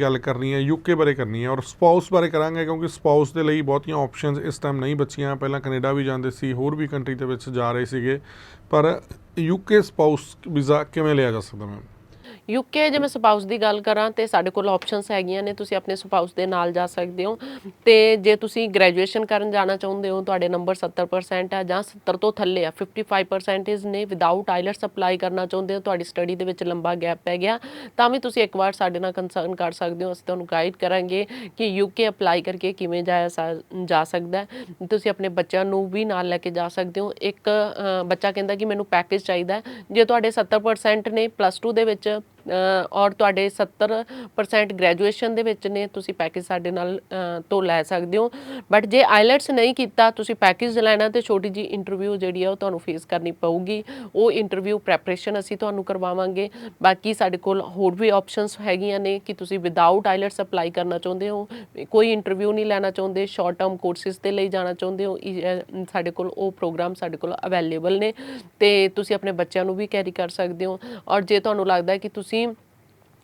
ਗੱਲ ਕਰਨੀ ਹੈ ਯੂਕੇ ਬਾਰੇ ਕਰਨੀ ਹੈ ਔਰ ਸਪਾਊਸ ਬਾਰੇ ਕਰਾਂਗੇ ਕਿਉਂਕਿ ਸਪਾਊਸ ਦੇ ਲਈ ਬਹੁਤੀਆਂ ਆਪਸ਼ਨਸ ਇਸ ਟਾਈਮ ਨਹੀਂ ਬਚੀਆਂ। ਪਹਿਲਾਂ ਕੈਨੇਡਾ ਵੀ ਜਾਂਦੇ ਸੀ, ਹੋਰ ਵੀ ਕੰਟਰੀ ਦੇ ਵਿੱਚ ਜਾ ਰਹੇ ਸੀਗੇ। ਪਰ ਯੂਕੇ ਸਪਾਊਸ ਵੀਜ਼ਾ ਕਿਵੇਂ ਲਿਆ ਜਾ ਸਕਦਾ ਮੈਮ ਯੂਕੇ ਜੇ ਮੈਂ ਸਪਾਊਸ ਦੀ ਗੱਲ ਕਰਾਂ ਤੇ ਸਾਡੇ ਕੋਲ ਆਪਸ਼ਨਸ ਹੈਗੀਆਂ ਨੇ, ਤੁਸੀਂ ਆਪਣੇ ਸਪਾਊਸ ਦੇ ਨਾਲ ਜਾ ਸਕਦੇ ਹੋ। ਤੇ ਜੇ ਤੁਸੀਂ ਗ੍ਰੈਜੂਏਸ਼ਨ ਕਰਨ ਜਾਣਾ ਚਾਹੁੰਦੇ ਹੋ, ਤੁਹਾਡੇ ਨੰਬਰ 70% ਆ ਜਾਂ 70 ਤੋਂ ਥੱਲੇ ਆ 55% ਨੇ। ਵਿਦਆਊਟ ਆਈਲਟਸ ਅਪਲਾਈ ਕਰਨਾ ਚਾਹੁੰਦੇ ਹੋ, ਤੁਹਾਡੀ ਸਟੱਡੀ ਦੇ ਵਿੱਚ ਲੰਬਾ ਗੈਪ ਪੈ ਗਿਆ, ਤਾਂ ਵੀ ਤੁਸੀਂ ਇੱਕ ਵਾਰ ਸਾਡੇ ਨਾਲ ਕੰਸਰਨ ਕਰ ਸਕਦੇ ਹੋ। ਅਸੀਂ ਤੁਹਾਨੂੰ ਗਾਈਡ ਕਰਾਂਗੇ ਕਿ ਯੂਕੇ ਅਪਲਾਈ ਕਰਕੇ ਕਿਵੇਂ ਜਾਇਆ ਸਾ- ਜਾ ਸਕਦਾ ਤੁਸੀਂ ਆਪਣੇ ਬੱਚਿਆਂ ਨੂੰ ਵੀ ਨਾਲ ਲੈ ਕੇ ਜਾ ਸਕਦੇ ਹੋ। ਇੱਕ ਬੱਚਾ ਕਹਿੰਦਾ ਕਿ ਮੈਨੂੰ ਪੈਕੇਜ ਚਾਹੀਦਾ ਜੇ ਤੁਹਾਡੇ 70% ਨੇ ਪਲੱਸ 2 ਦੇ ਵਿੱਚ ਔਰ ਤੁਹਾਡੇ 70% ਗ੍ਰੈਜੂਏਸ਼ਨ ਦੇ ਵਿੱਚ ਨੇ, ਤੁਸੀਂ ਪੈਕੇਜ ਸਾਡੇ ਨਾਲ ਤੋਂ ਲੈ ਸਕਦੇ ਹੋ। ਬਟ ਜੇ ਆਈਲੈਟਸ ਨਹੀਂ ਕੀਤਾ, ਤੁਸੀਂ ਪੈਕੇਜ ਲੈਣਾ ਤੇ ਛੋਟੀ ਜੀ ਇੰਟਰਵਿਊ ਜਿਹੜੀ ਆ, ਉਹ ਤੁਹਾਨੂੰ ਫੇਸ ਕਰਨੀ ਪਊਗੀ। ਉਹ ਇੰਟਰਵਿਊ ਪ੍ਰੈਪਰੇਸ਼ਨ ਅਸੀਂ ਤੁਹਾਨੂੰ ਕਰਵਾਵਾਂਗੇ। ਬਾਕੀ ਸਾਡੇ ਕੋਲ ਹੋਰ ਵੀ ਆਪਸ਼ਨਸ ਹੈਗੀਆਂ ਨੇ ਕਿ ਤੁਸੀਂ ਵਿਦਆਊਟ ਆਈਲੈਟਸ ਅਪਲਾਈ ਕਰਨਾ ਚਾਹੁੰਦੇ ਹੋ, ਕੋਈ ਇੰਟਰਵਿਊ ਨਹੀਂ ਲੈਣਾ ਚਾਹੁੰਦੇ ਸ਼ਾਰਟ ਟਰਮ ਕੋਰਸਿਸ ਤੇ ਲਈ ਜਾਣਾ ਚਾਹੁੰਦੇ ਹੋ ਸਾਡੇ ਕੋਲ ਉਹ ਪ੍ਰੋਗਰਾਮ ਸਾਡੇ ਕੋਲ ਅਵੇਲੇਬਲ ਨੇ। ਤੇ ਤੁਸੀਂ ਆਪਣੇ ਬੱਚਿਆਂ ਨੂੰ ਵੀ ਕੈਰੀ ਕਰ ਸਕਦੇ ਹੋ। ਔਰ ਜੇ ਤੁਹਾਨੂੰ ਲੱਗਦਾ ਹੈ ਕਿ ਤੁਸੀਂ עושים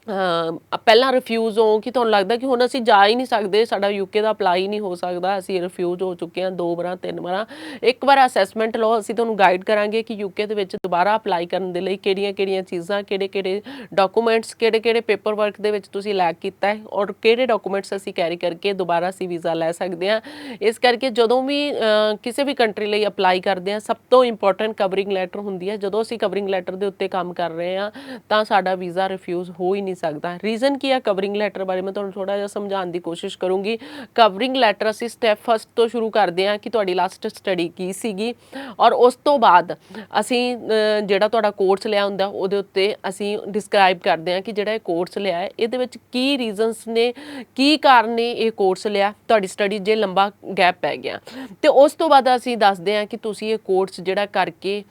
ਪਹਿਲਾਂ ਰਿਫਿਊਜ਼ ਹੋ ਕਿ ਤੁਹਾਨੂੰ ਲੱਗਦਾ ਕਿ ਹੁਣ ਅਸੀਂ ਜਾ ਹੀ ਨਹੀਂ ਸਕਦੇ, ਸਾਡਾ ਯੂਕੇ ਦਾ ਅਪਲਾਈ ਨਹੀਂ ਹੋ ਸਕਦਾ, ਅਸੀਂ ਰਿਫਿਊਜ਼ ਹੋ ਚੁੱਕੇ ਹਾਂ, ਦੋ ਵਾਰਾਂ, ਤਿੰਨ ਵਾਰਾਂ। ਇੱਕ ਵਾਰ ਅਸੈਸਮੈਂਟ ਲਓ, ਅਸੀਂ ਤੁਹਾਨੂੰ ਗਾਈਡ ਕਰਾਂਗੇ ਕਿ ਯੂਕੇ ਦੇ ਵਿੱਚ ਦੁਬਾਰਾ ਅਪਲਾਈ ਕਰਨ ਦੇ ਲਈ ਕਿਹੜੀਆਂ-ਕਿਹੜੀਆਂ ਚੀਜ਼ਾਂ ਕਿਹੜੇ-ਕਿਹੜੇ ਡਾਕੂਮੈਂਟਸ ਕਿਹੜੇ-ਕਿਹੜੇ ਪੇਪਰ ਵਰਕ ਦੇ ਵਿੱਚ ਤੁਸੀਂ ਲੈਕ ਕੀਤਾ ਹੈ ਔਰ ਕਿਹੜੇ ਡਾਕੂਮੈਂਟਸ ਅਸੀਂ ਕੈਰੀ ਕਰਕੇ ਦੁਬਾਰਾ ਅਸੀਂ ਵੀਜ਼ਾ ਲੈ ਸਕਦੇ ਹਾਂ। ਇਸ ਕਰਕੇ ਜਦੋਂ ਵੀ ਕਿਸੇ ਵੀ ਕੰਟਰੀ ਲਈ ਅਪਲਾਈ ਕਰਦੇ ਹਾਂ, ਸਭ ਤੋਂ ਇੰਪੋਰਟੈਂਟ ਕਵਰਿੰਗ ਲੈਟਰ ਹੁੰਦੀ ਹੈ। ਜਦੋਂ ਅਸੀਂ ਕਵਰਿੰਗ ਲੈਟਰ ਦੇ ਉੱਤੇ ਕੰਮ ਕਰ ਰਹੇ ਹਾਂ, ਤਾਂ ਸਾਡਾ ਵੀਜ਼ਾ ਰਿਫਿਊਜ਼ ਹੋ ਹੀ ਨਹੀਂ ਸਕਦਾ। ਰੀਜ਼ਨ ਕੀ ਆ ਕਵਰਿੰਗ ਲੈਟਰ ਬਾਰੇ? ਮੈਂ ਤੁਹਾਨੂੰ ਥੋੜਾ ਜਿਹਾ ਸਮਝਾਉਣ ਦੀ ਕੋਸ਼ਿਸ਼ ਕਰੂੰਗੀ। ਕਵਰਿੰਗ ਲੈਟਰ ਅਸੀਂ ਸਟੈਪ ਫਸਟ ਤੋਂ ਸ਼ੁਰੂ ਕਰਦੇ ਹਾਂ ਕਿ ਤੁਹਾਡੀ ਲਾਸਟ ਸਟੱਡੀ ਕੀ ਸੀਗੀ। ਔਰ ਉਸ ਤੋਂ ਬਾਅਦ ਅਸੀਂ ਜਿਹੜਾ ਤੁਹਾਡਾ ਕੋਰਸ ਲਿਆ ਹੁੰਦਾ, ਉਹਦੇ ਉੱਤੇ ਅਸੀਂ ਡਿਸਕ੍ਰਾਈਬ ਕਰਦੇ ਹਾਂ ਕਿ ਜਿਹੜਾ ਇਹ ਕੋਰਸ ਲਿਆ ਹੈ, ਇਹਦੇ ਵਿੱਚ ਕੀ ਰੀਜ਼ਨਸ ਨੇ, ਕੀ ਕਾਰਨ ਨੇ ਇਹ ਕੋਰਸ ਲਿਆ, ਤੁਹਾਡੀ ਸਟੱਡੀ ਜੇ ਲੰਬਾ ਗੈਪ ਪੈ ਗਿਆ। ਤੇ ਉਸ ਤੋਂ ਬਾਅਦ ਅਸੀਂ ਦੱਸਦੇ ਹਾਂ ਕਿ ਤੁਸੀਂ ਇਹ ਕੋਰਸ ਜਿਹੜਾ ਕਰਕੇ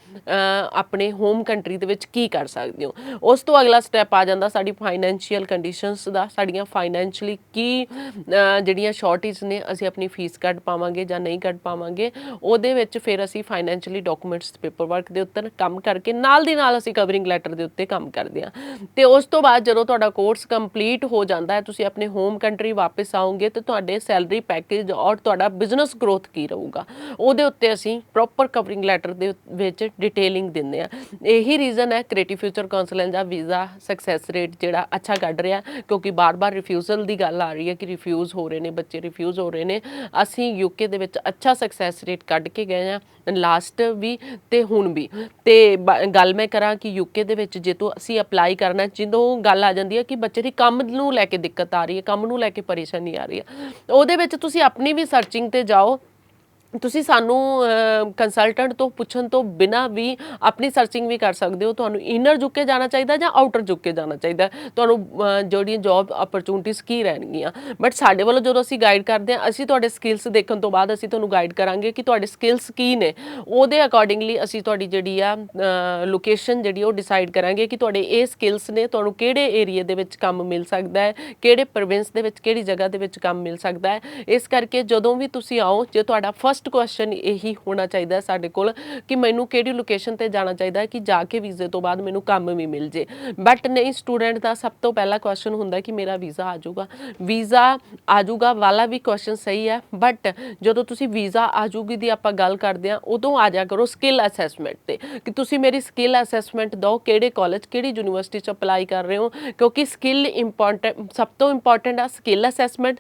ਆਪਣੇ ਹੋਮ ਕੰਟਰੀ ਦੇ ਵਿੱਚ ਕੀ ਕਰ ਸਕਦੇ ਹੋ। ਉਸ ਤੋਂ ਅਗਲਾ ਸਟੈਪ ਆ ਜਾਂਦਾ ਸਾਡੀ ਫਾਈਨੈਂਸ਼ੀਅਲ ਕੰਡੀਸ਼ਨਸ ਦਾ, ਸਾਡੀਆਂ ਫਾਈਨੈਂਸ਼ਲੀ ਕੀ ਜਿਹੜੀਆਂ ਸ਼ਾਰਟੇਜ ਨੇ, ਅਸੀਂ ਆਪਣੀ ਫੀਸ ਕੱਢ ਪਾਵਾਂਗੇ ਜਾਂ ਨਹੀਂ ਕੱਢ ਪਾਵਾਂਗੇ, ਉਹਦੇ ਵਿੱਚ ਫਿਰ ਅਸੀਂ ਫਾਈਨੈਂਸ਼ੀਅਲੀ ਡਾਕੂਮੈਂਟਸ ਪੇਪਰ ਵਰਕ ਦੇ ਉੱਤੇ ਕੰਮ ਕਰਕੇ ਨਾਲ ਦੀ ਨਾਲ ਅਸੀਂ ਕਵਰਿੰਗ ਲੈਟਰ ਦੇ ਉੱਤੇ ਕੰਮ ਕਰਦੇ ਹਾਂ। ਤੇ ਉਸ ਤੋਂ ਬਾਅਦ ਜਦੋਂ ਤੁਹਾਡਾ ਕੋਰਸ ਕੰਪਲੀਟ ਹੋ ਜਾਂਦਾ ਹੈ, ਤੁਸੀਂ ਆਪਣੇ ਹੋਮ ਕੰਟਰੀ ਵਾਪਸ ਆਓਗੇ, ਤੇ ਤੁਹਾਡੇ ਸੈਲਰੀ ਪੈਕੇਜ ਔਰ ਤੁਹਾਡਾ ਬਿਜ਼ਨਸ ਗਰੋਥ ਕੀ ਰਹੂਗਾ, ਉਹਦੇ ਉੱਤੇ ਅਸੀਂ ਪ੍ਰੋਪਰ ਕਵਰਿੰਗ ਲੈਟਰ ਦੇ ਵਿੱਚ ਡਿਟੇਲਿੰਗ ਦਿੰਦੇ ਆ ਇਹੀ ਰੀਜ਼ਨ ਹੈ ਕ੍ਰੀਏਟਿਵ ਫਿਊਚਰ ਕਾਉਂਸਲੈਂਸ ਦਾ ਵੀਜ਼ਾ ਸਕਸੈਸ ਰੇਟ ਜਿਹੜਾ ਅੱਛਾ ਕੱਢ ਰਿਹਾ, ਕਿਉਂਕਿ ਬਾਰ-ਬਾਰ ਰਿਫਿਊਜ਼ਲ ਦੀ ਗੱਲ ਆ ਰਹੀ ਹੈ ਕਿ ਰਿਫਿਊਜ਼ ਹੋ ਰਹੇ ਨੇ, ਬੱਚੇ ਰਿਫਿਊਜ਼ ਹੋ ਰਹੇ ਨੇ। ਅਸੀਂ ਯੂਕੇ ਦੇ ਵਿੱਚ ਅੱਛਾ ਸਕਸੈਸ ਰੇਟ ਕੱਢ ਕੇ ਗਏ ਆ ਲਾਸਟ ਵੀ ਤੇ ਹੁਣ ਵੀ। ਤੇ ਬ- ਗੱਲ ਮੈਂ ਕਰਾਂ ਕਿ ਯੂਕੇ ਦੇ ਵਿੱਚ ਜੇ ਤੋਂ ਅਸੀਂ ਅਪਲਾਈ ਕਰਨਾ, ਜਦੋਂ ਗੱਲ ਆ ਜਾਂਦੀ ਹੈ ਕਿ ਬੱਚੇ ਦੀ ਕੰਮ ਨੂੰ ਲੈ ਕੇ ਦਿੱਕਤ ਆ ਰਹੀ ਹੈ, ਕੰਮ ਨੂੰ ਲੈ ਕੇ ਪਰੇਸ਼ਾਨੀ ਆ ਰਹੀ ਹੈ, ਉਹਦੇ ਵਿੱਚ ਤੁਸੀਂ ਆਪਣੀ ਵੀ ਸਰਚਿੰਗ ਤੇ ਜਾਓ ਤੁਸੀਂ ਸਾਨੂੰ ਕੰਸਲਟੈਂਟ ਤੋਂ ਪੁੱਛਣ ਤੋਂ ਬਿਨਾ ਵੀ ਆਪਣੀ ਸਰਚਿੰਗ ਵੀ ਕਰ ਸਕਦੇ ਹੋ। ਤੁਹਾਨੂੰ ਇਨਰ ਝੁੱਕ ਕੇ ਜਾਣਾ ਚਾਹੀਦਾ ਜਾਂ ਆਊਟਰ ਝੁੱਕ ਕੇ ਜਾਣਾ ਚਾਹੀਦਾ? ਤੁਹਾਨੂੰ ਜਿਹੜੀਆਂ ਜੌਬ ਅਪਰਚੂਨਿਟੀਜ਼ ਕੀ ਰਹਿਣਗੀਆਂ? ਬਟ ਸਾਡੇ ਵੱਲੋਂ ਜਦੋਂ ਅਸੀਂ ਗਾਈਡ ਕਰਦੇ ਹਾਂ, ਅਸੀਂ ਤੁਹਾਡੇ ਸਕਿੱਲਸ ਦੇਖਣ ਤੋਂ ਬਾਅਦ ਅਸੀਂ ਤੁਹਾਨੂੰ ਗਾਈਡ ਕਰਾਂਗੇ ਕਿ ਤੁਹਾਡੇ ਸਕਿੱਲਸ ਕੀ ਨੇ। ਉਹਦੇ ਅਕੋਰਡਿੰਗਲੀ ਅਸੀਂ ਤੁਹਾਡੀ ਜਿਹੜੀ ਆ ਲੋਕੇਸ਼ਨ ਜਿਹੜੀ ਉਹ ਡਿਸਾਈਡ ਕਰਾਂਗੇ ਕਿ ਤੁਹਾਡੇ ਇਹ ਸਕਿੱਲਸ ਨੇ, ਤੁਹਾਨੂੰ ਕਿਹੜੇ ਏਰੀਆ ਦੇ ਵਿੱਚ ਕੰਮ ਮਿਲ ਸਕਦਾ ਹੈ, ਕਿਹੜੇ ਪ੍ਰੋਵਿੰਸ ਦੇ ਵਿੱਚ, ਕਿਹੜੀ ਜਗ੍ਹਾ ਦੇ ਵਿੱਚ ਕੰਮ ਮਿਲ ਸਕਦਾ ਹੈ। ਇਸ ਕਰਕੇ ਜਦੋਂ ਵੀ ਤੁਸੀਂ ਆਓ, ਜੇ ਤੁਹਾਡਾ ਫਸਟ ਫਰਸਟ ਕੁਐਸਚਨ ਇਹੀ ਹੋਣਾ ਚਾਹੀਦਾ ਸਾਡੇ ਕੋਲ ਕਿ ਮੈਨੂੰ ਕਿਹੜੀ ਲੋਕੇਸ਼ਨ ਤੇ ਜਾਣਾ ਚਾਹੀਦਾ ਕਿ ਜਾ ਕੇ ਵੀਜ਼ੇ ਤੋਂ ਬਾਅਦ ਮੈਨੂੰ ਕੰਮ ਵੀ ਮਿਲ ਜੇ। ਬਟ ਨਹੀਂ ਸਟੂਡੈਂਟ ਦਾ ਸਭ ਤੋਂ ਪਹਿਲਾ ਕੁਐਸਚਨ ਹੁੰਦਾ ਕਿ ਮੇਰਾ ਵੀਜ਼ਾ ਆ ਜਾਊਗਾ। ਵੀਜ਼ਾ ਆ ਜਾਊਗਾ ਵਾਲਾ ਵੀ ਕੁਐਸਚਨ ਸਹੀ ਹੈ ਬਟ ਜਦੋਂ ਤੁਸੀਂ ਵੀਜ਼ਾ ਆ ਜਾਊਗੀ ਦੀ ਆਪਾਂ ਗੱਲ ਕਰਦੇ ਆ ਉਦੋਂ ਆ ਜਾ ਕਰੋ ਸਕਿੱਲ ਅਸੈਸਮੈਂਟ ਤੇ। ਕਿ ਤੁਸੀਂ ਮੇਰੀ ਸਕਿੱਲ ਅਸੈਸਮੈਂਟ ਦਿਓ, ਕਿਹੜੇ ਕਾਲਜ ਕਿਹੜੀ ਯੂਨੀਵਰਸਿਟੀ ਚ ਅਪਲਾਈ ਕਰ ਰਹੇ ਹੋ, ਕਿਉਂਕਿ ਸਕਿੱਲ ਇੰਪੋਰਟੈਂਟ ਸਭ ਤੋਂ ਇੰਪੋਰਟੈਂਟ ਆ ਸਕਿੱਲ ਅਸੈਸਮੈਂਟ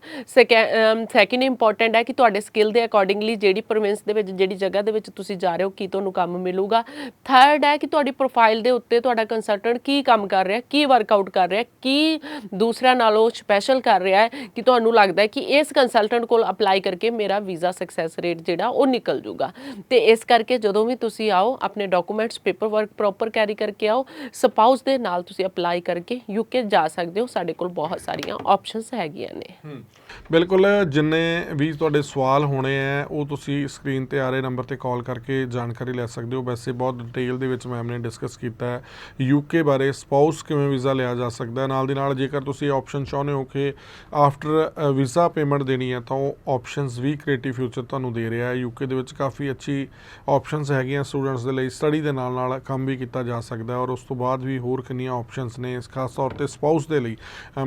ਸੈਕਿੰਡ ਇੰਪੋਰਟੈਂਟ ਹੈ ਕਿ ਤੁਹਾਡੇ ਸਕਿੱਲ ਦੇ ਅਕੋਰਡਿੰਗਲੀ ਜਿਹੜੀ ਪ੍ਰੋਵਿੰਸ ਦੇ ਵਿੱਚ, ਜਿਹੜੀ ਜਗ੍ਹਾ ਦੇ ਵਿੱਚ ਤੁਸੀਂ ਜਾ ਰਹੇ ਹੋ, ਕੀ ਤੁਹਾਨੂੰ ਕੰਮ ਮਿਲੂਗਾ? ਥਰਡ ਹੈ ਕਿ ਤੁਹਾਡੀ ਪ੍ਰੋਫਾਈਲ ਦੇ ਉੱਤੇ ਤੁਹਾਡਾ ਕੰਸਲਟੈਂਟ ਕੀ ਕੰਮ ਕਰ ਰਿਹਾ, ਕੀ ਵਰਕਆਊਟ ਕਰ ਰਿਹਾ, ਕੀ ਦੂਸਰਿਆਂ ਨਾਲੋਂ ਸਪੈਸ਼ਲ ਕਰ ਰਿਹਾ ਹੈ, ਕਿ ਤੁਹਾਨੂੰ ਲੱਗਦਾ ਹੈ ਕਿ ਇਸ ਕੰਸਲਟੈਂਟ ਕੋਲ ਅਪਲਾਈ ਕਰਕੇ ਮੇਰਾ ਵੀਜ਼ਾ ਸਕਸੈਸ ਰੇਟ ਜਿਹੜਾ, ਉਹ ਨਿਕਲ ਜੂਗਾ ਤੇ ਇਸ ਕਰਕੇ ਜਦੋਂ ਵੀ ਤੁਸੀਂ ਆਓ, ਆਪਣੇ documents paper work proper carry ਕਰਕੇ ਆਓ ਸਪਾਊਸ ਦੇ ਨਾਲ ਤੁਸੀਂ ਅਪਲਾਈ ਕਰਕੇ ਯੂਕੇ ਜਾ ਸਕਦੇ ਹੋ। ਸਾਡੇ ਕੋਲ ਬਹੁਤ ਸਾਰੀਆਂ ਆਪਸ਼ਨਸ ਹੈਗੀਆਂ ਨੇ। ਬਿਲਕੁਲ, ਜਿੰਨੇ ਵੀ ਤੁਹਾਡੇ ਸਵਾਲ ਹੋਣੇ ਆ ਉਹ ਤੁਸੀਂ ਸਕਰੀਨ ਤੇ ਆ ਰਹੇ ਨੰਬਰ ਤੇ ਕਾਲ ਕਰਕੇ ਜਾਣਕਾਰੀ ਲੈ ਸਕਦੇ ਹੋ। ਵੈਸੇ ਬਹੁਤ ਡਿਟੇਲ ਦੇ ਵਿੱਚ ਮੈਮ ਨੇ ਡਿਸਕਸ ਕੀਤਾ ਹੈ। ਯੂਕੇ ਬਾਰੇ ਸਪਾਊਸ ਕਿਵੇਂ ਵੀਜ਼ਾ ਲਿਆ ਜਾ ਸਕਦਾ ਹੈ? ਨਾਲ ਦੀ ਨਾਲ ਜੇਕਰ ਤੁਸੀਂ ਆਪਸ਼ਨ ਚਾਹੁੰਦੇ ਹੋ ਕਿ ਆਫਟਰ ਵੀਜ਼ਾ ਪੇਮੈਂਟ ਦੇਣੀ ਹੈ, ਤਾਂ ਉਹ ਆਪਸ਼ਨਸ ਵੀ ਕ੍ਰੀਏਟਿਵ ਫਿਊਚਰ ਤੁਹਾਨੂੰ ਦੇ ਰਿਹਾ ਹੈ। ਯੂਕੇ ਦੇ ਵਿੱਚ ਕਾਫੀ ਅੱਛੀ ਆਪਸ਼ਨਸ ਹੈਗੀਆਂ ਸਟੂਡੈਂਟਸ ਦੇ ਲਈ। ਸਟੱਡੀ ਦੇ ਨਾਲ ਨਾਲ ਕੰਮ ਵੀ ਕੀਤਾ ਜਾ ਸਕਦਾ ਹੈ ਔਰ ਉਸ ਤੋਂ ਬਾਅਦ ਵੀ ਹੋਰ ਕਿੰਨੀਆਂ ਆਪਸ਼ਨਸ ਨੇ ਇਸ ਖਾਸ ਤੌਰ ਤੇ ਸਪਾਊਸ ਦੇ ਲਈ।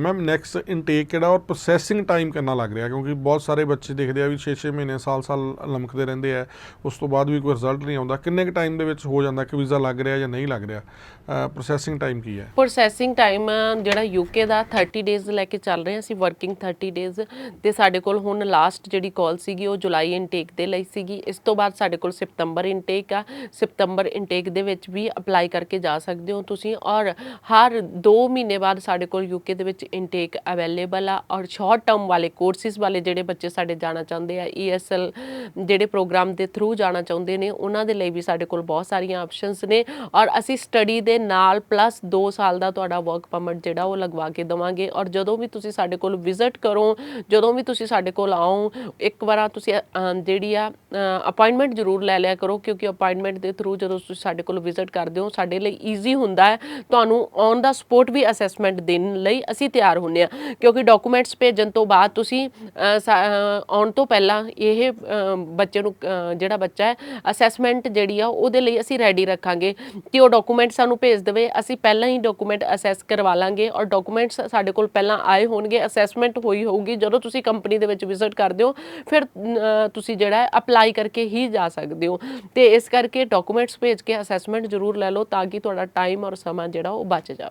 ਮੈਮ ਨੈਕਸਟ ਇਨਟੇਕ ਕਿਹੜਾ ਔਰ ਪ੍ਰੋਸੈਸਿੰਗ ਟਾਈਮ ਕਿੰਨਾ ਲੱਗ ਰਿਹਾ? ਕਿਉਂਕਿ ਬਹੁਤ ਸਾਰੇ ਬੱਚੇ ਦੇਖਦੇ ਆ ਵੀ 6-6 ਮਹੀਨੇ, ਸਾਲ-ਸਾਲ ਲਮਕਦੇ ਰਹਿੰਦੇ ਆ। ਉਸ ਤੋਂ ਬਾਅਦ ਵੀ ਕੋਈ ਰਿਜ਼ਲਟ ਨਹੀਂ ਆਉਂਦਾ। ਕਿੰਨੇ ਕੁ ਟਾਈਮ ਦੇ ਵਿੱਚ ਹੋ ਜਾਂਦਾ ਕਿ ਵੀਜ਼ਾ ਲੱਗ ਰਿਹਾ ਜਾਂ ਨਹੀਂ ਲੱਗ ਰਿਹਾ? ਪ੍ਰੋਸੈਸਿੰਗ ਟਾਈਮ ਕੀ ਹੈ? ਪ੍ਰੋਸੈਸਿੰਗ ਟਾਈਮ ਜਿਹੜਾ ਯੂਕੇ ਦਾ 30 ਡੇਜ਼ ਲੈ ਕੇ ਚੱਲ ਰਹੇ ਹਾਂ ਅਸੀਂ ਵਰਕਿੰਗ 30 ਡੇਜ਼ ਤੇ ਸਾਡੇ ਕੋਲ ਹੁਣ ਲਾਸਟ ਜਿਹੜੀ ਕਾਲ ਸੀਗੀ, ਉਹ ਜੁਲਾਈ ਇਨਟੇਕ ਦੇ ਲਈ ਸੀਗੀ। ਇਸ ਤੋਂ ਬਾਅਦ ਸਾਡੇ ਕੋਲ ਸਤੰਬਰ ਇਨਟੇਕ ਆ। ਸਤੰਬਰ ਇਨਟੇਕ ਦੇ ਵਿੱਚ ਵੀ ਅਪਲਾਈ ਕਰਕੇ ਜਾ ਸਕਦੇ ਹੋ ਤੁਸੀਂ। ਔਰ ਹਰ 2 ਮਹੀਨੇ ਬਾਅਦ ਸਾਡੇ ਕੋਲ ਯੂਕੇ ਦੇ ਵਿੱਚ ਇਨਟੇਕ ਅਵੇਲੇਬਲ ਆ। ਔਰ ਸ਼ਾਰਟ ਟਰਮ ਵਾਲੇ ਕੋਰਸਿਸ ਵਾਲੇ ਜਿਹੜੇ ਬੱਚੇ ਸਾਡੇ ਜਾਣਾ ਚਾਹੁੰਦੇ ਆ ਈਐਸਐਲ ਜਿਹੜੇ ਪ੍ਰੋਗਰਾਮ ਦੇ ਥਰੂ ਜਾਣਾ ਚਾਹੁੰਦੇ ਨੇ, ਉਹਨਾਂ ਦੇ ਲਈ ਵੀ ਸਾਡੇ ਕੋਲ ਬਹੁਤ ਸਾਰੀਆਂ ਆਪਸ਼ਨਸ ਨੇ। ਔਰ ਅਸੀਂ ਸਟੱਡੀ ਦੇ ਨਾਲ ਪਲੱਸ 2 ਸਾਲ ਦਾ ਤੁਹਾਡਾ ਵਰਕ ਪਰਮਿਟ ਜਿਹੜਾ ਉਹ ਲਗਵਾ ਕੇ ਦਵਾਂਗੇ। ਔਰ ਜਦੋਂ ਵੀ ਤੁਸੀਂ ਸਾਡੇ ਕੋਲ ਵਿਜ਼ਿਟ ਕਰੋ, ਜਦੋਂ ਵੀ ਤੁਸੀਂ ਸਾਡੇ ਕੋਲ ਆਓ, ਇੱਕ ਵਾਰਾ ਤੁਸੀਂ ਜਿਹੜੀ ਆ ਅਪਾਇੰਟਮੈਂਟ ਜ਼ਰੂਰ ਲੈ ਲਿਆ ਕਰੋ। ਕਿਉਂਕਿ ਅਪਾਇੰਟਮੈਂਟ ਦੇ ਥਰੂ ਜਦੋਂ ਤੁਸੀਂ ਸਾਡੇ ਕੋਲ ਵਿਜ਼ਿਟ ਕਰਦੇ ਹੋ, ਸਾਡੇ ਲਈ ਈਜ਼ੀ ਹੁੰਦਾ ਹੈ। ਤੁਹਾਨੂੰ ਔਨ ਦਾ ਸਪੋਰਟ ਵੀ ਅਸੈਸਮੈਂਟ ਦੇਣ ਲਈ ਅਸੀਂ ਤਿਆਰ ਹੁੰਨੇ ਆ। ਕਿਉਂਕਿ ਡਾਕੂਮੈਂਟਸ ਭੇਜਣ ਤੋਂ ਬਾਅਦ ਤੁਸੀਂ ਆਉਣ ਤੋਂ ਪਹਿਲਾਂ ਇਹ ਬੱਚੇ ਨੂੰ ਜਿਹੜਾ ਬੱਚਾ ਹੈ ਅਸੈਸਮੈਂਟ ਜਿਹੜੀ ਆ, ਉਹਦੇ ਲਈ ਅਸੀਂ ਰੈਡੀ ਰੱਖਾਂਗੇ ਕਿ ਉਹ ਡਾਕੂਮੈਂਟ ਸਾਨੂੰ ਭੇਜ ਦੇਵੇ। ਅਸੀਂ ਪਹਿਲਾਂ ਹੀ ਡਾਕੂਮੈਂਟ ਅਸੈਸ ਕਰਵਾ ਲਾਂਗੇ ਔਰ ਡਾਕੂਮੈਂਟਸ ਸਾਡੇ ਕੋਲ ਪਹਿਲਾਂ ਆਏ ਹੋਣਗੇ ਅਸੈਸਮੈਂਟ ਹੋਈ ਹੋਊਗੀ। ਜਦੋਂ ਤੁਸੀਂ ਕੰਪਨੀ ਦੇ ਵਿੱਚ ਵਿਜ਼ਿਟ ਕਰਦੇ ਹੋ, ਫਿਰ ਤੁਸੀਂ ਜਿਹੜਾ ਅਪਲਾਈ ਕਰਕੇ ਹੀ ਜਾ ਸਕਦੇ ਹੋ। ਤੇ ਇਸ ਕਰਕੇ ਡਾਕੂਮੈਂਟਸ ਭੇਜ ਕੇ ਅਸੈਸਮੈਂਟ ਜ਼ਰੂਰ ਲੈ ਲਓ ਤਾਂ ਕਿ ਤੁਹਾਡਾ ਟਾਈਮ ਔਰ ਸਮਾਂ ਜਿਹੜਾ ਉਹ ਬਚ ਜਾਵੇ।